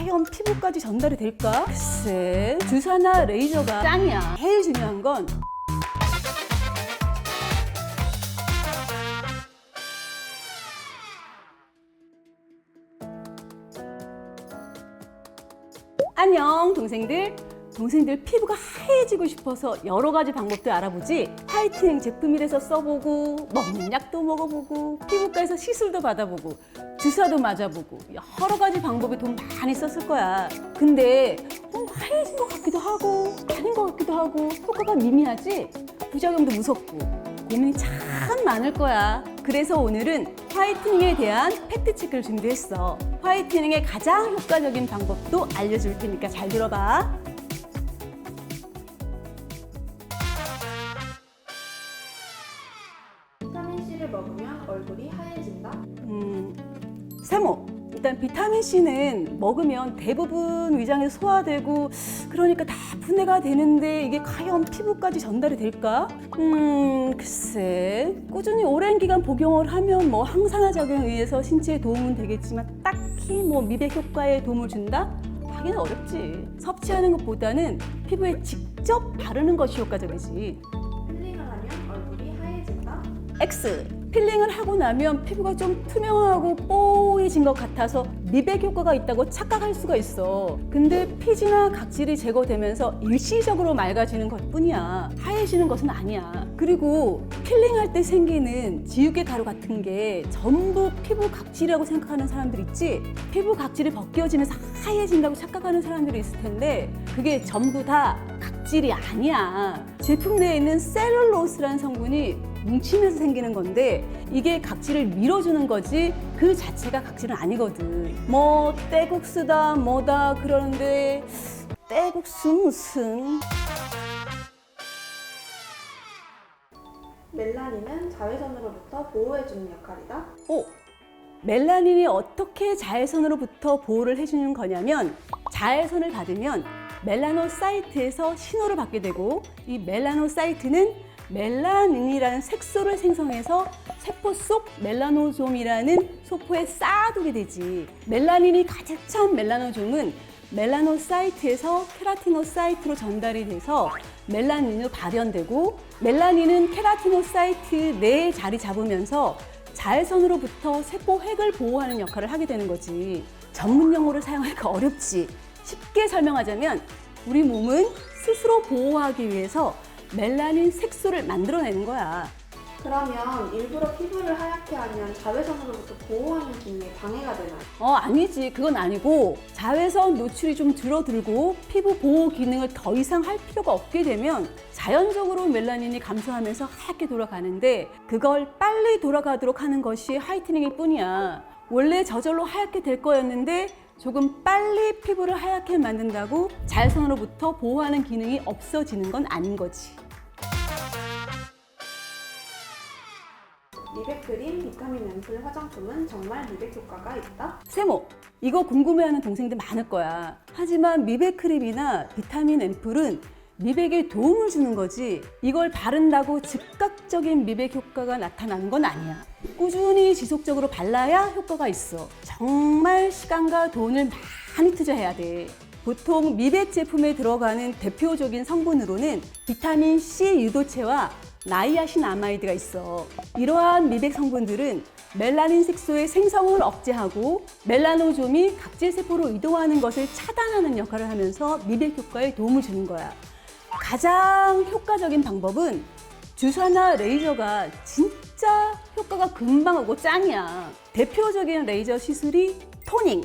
과연 피부까지 전달이 될까? 글쎄 주사나 레이저가 짱이야 제일 중요한 건 안녕 동생들 동생들 피부가 하얘지고 싶어서 여러 가지 방법도 알아보지 화이트닝 제품이라서 써보고 먹는 약도 먹어보고 피부과에서 시술도 받아보고 주사도 맞아보고 여러 가지 방법에 돈 많이 썼을 거야 근데 어, 하얘진 것 같기도 하고 아닌 것 같기도 하고 효과가 미미하지 부작용도 무섭고 고민이 참 많을 거야. 그래서 오늘은 화이트닝에 대한 팩트 체크를 준비했어. 화이트닝의 가장 효과적인 방법도 알려줄 테니까 잘 들어봐. 먹으면 얼굴이 하얘진다. 음, 세모. 일단 비타민 C는 먹으면 대부분 위장에서 소화되고 그러니까 다 분해가 되는데 이게 과연 피부까지 전달이 될까? 음, 글쎄. 꾸준히 오랜 기간 복용을 하면 뭐 항산화 작용에 의해서 신체에 도움은 되겠지만 딱히 뭐 미백 효과에 도움을 준다? 하기는 어렵지. 섭취하는 것보다는 피부에 직접 바르는 것이 효과적이지. 필링을 하면 얼굴이 하얘진다. X 필링을 하고 나면 피부가 좀 투명하고 뽀얘진 것 같아서 미백 효과가 있다고 착각할 수가 있어. 근데 피지나 각질이 제거되면서 일시적으로 맑아지는 것 뿐이야. 하얘지는 것은 아니야. 그리고 필링할 때 생기는 지우개 가루 같은 게 전부 피부 각질이라고 생각하는 사람들 있지? 피부 각질이 벗겨지면서 하얘진다고 착각하는 사람들이 있을 텐데 그게 전부 다 각질이 아니야. 제품 내에 있는 셀룰로스라는 성분이 뭉치면서 생기는 건데 이게 각질을 밀어주는 거지 그 자체가 각질은 아니거든. 뭐 떼국수다 뭐다 그러는데 떼국수 무슨 멜라닌은 자외선으로부터 보호해주는 역할이다. 오 멜라닌이 어떻게 자외선으로부터 보호를 해주는 거냐면 자외선을 받으면 멜라노사이트에서 신호를 받게 되고 이 멜라노사이트는 멜라닌이라는 색소를 생성해서 세포 속 멜라노좀이라는 소포에 쌓아두게 되지. 멜라닌이 가득 찬 멜라노좀은 멜라노사이트에서 케라티노사이트로 전달이 돼서 멜라닌으로 발현되고 멜라닌은 케라티노사이트 내에 자리 잡으면서 자외선으로부터 세포 핵을 보호하는 역할을 하게 되는 거지. 전문 용어를 사용하기가 어렵지. 쉽게 설명하자면 우리 몸은 스스로 보호하기 위해서 멜라닌 색소를 만들어내는 거야. 그러면 일부러 피부를 하얗게 하면 자외선으로부터 보호하는 기능에 방해가 되나요? 어, 아니지. 그건 아니고 자외선 노출이 좀 줄어들고 피부 보호 기능을 더 이상 할 필요가 없게 되면 자연적으로 멜라닌이 감소하면서 하얗게 돌아가는데 그걸 빨리 돌아가도록 하는 것이 화이트닝일 뿐이야. 원래 저절로 하얗게 될 거였는데 조금 빨리 피부를 하얗게 만든다고 자외선으로부터 보호하는 기능이 없어지는 건 아닌 거지. 미백 크림, 비타민 앰플 화장품은 정말 미백 효과가 있다. 세모, 이거 궁금해하는 동생들 많을 거야. 하지만 미백 크림이나 비타민 앰플은 미백에 도움을 주는 거지 이걸 바른다고 즉각적인 미백 효과가 나타나는 건 아니야. 꾸준히 지속적으로 발라야 효과가 있어. 정말 시간과 돈을 많이 투자해야 돼. 보통 미백 제품에 들어가는 대표적인 성분으로는 비타민 C 유도체와 나이아신 아마이드가 있어. 이러한 미백 성분들은 멜라닌 색소의 생성을 억제하고 멜라노좀이 각질 세포로 이동하는 것을 차단하는 역할을 하면서 미백 효과에 도움을 주는 거야. 가장 효과적인 방법은 주사나 레이저가 진짜 효과가 금방 오고 짱이야. 대표적인 레이저 시술이 토닝.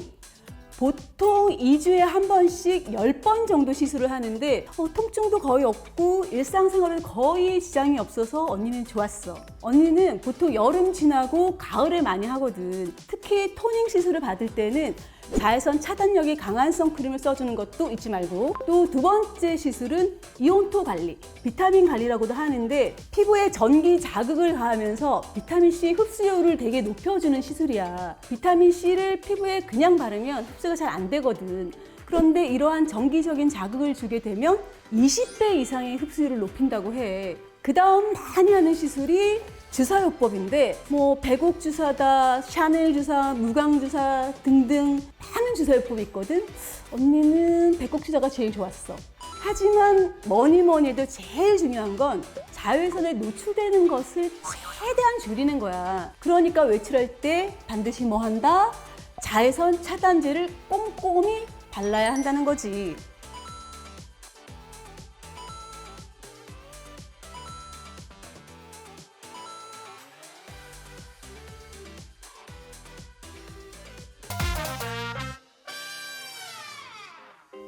보통 2주에 한 번씩 10번 정도 시술을 하는데 어, 통증도 거의 없고 일상생활에 거의 지장이 없어서 언니는 좋았어. 언니는 보통 여름 지나고 가을에 많이 하거든. 특히 토닝 시술을 받을 때는 자외선 차단력이 강한 선크림을 써주는 것도 잊지 말고 또 두 번째 시술은 이온토 관리, 비타민 관리라고도 하는데 피부에 전기 자극을 가하면서 비타민 C 흡수율을 되게 높여주는 시술이야. 비타민 C를 피부에 그냥 바르면 흡수가 잘 안 되거든. 그런데 이러한 정기적인 자극을 주게 되면 20배 이상의 흡수율을 높인다고 해. 그 다음 많이 하는 시술이 주사요법인데 뭐 백옥 주사다, 샤넬 주사, 무광 주사 등등 많은 주사요법이 있거든. 언니는 백옥 주사가 제일 좋았어. 하지만 뭐니 뭐니 해도 제일 중요한 건 자외선에 노출되는 것을 최대한 줄이는 거야. 그러니까 외출할 때 반드시 뭐 한다? 자외선 차단제를 꼼꼼히 발라야 한다는 거지.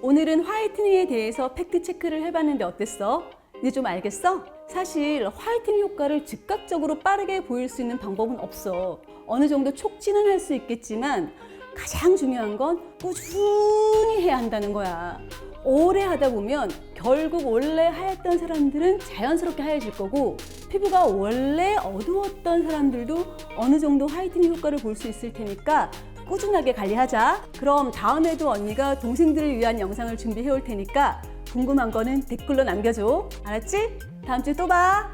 오늘은 화이트닝에 대해서 팩트 체크를 해봤는데 어땠어? 이제 좀 알겠어? 사실 화이트닝 효과를 즉각적으로 빠르게 보일 수 있는 방법은 없어. 어느 정도 촉진은 할 수 있겠지만 가장 중요한 건 꾸준히 해야 한다는 거야. 오래 하다 보면 결국 원래 하였던 사람들은 자연스럽게 하얘질 거고 피부가 원래 어두웠던 사람들도 어느 정도 화이트닝 효과를 볼 수 있을 테니까 꾸준하게 관리하자. 그럼 다음에도 언니가 동생들을 위한 영상을 준비해 올 테니까 궁금한 거는 댓글로 남겨줘. 알았지? 다음 주에 또 봐.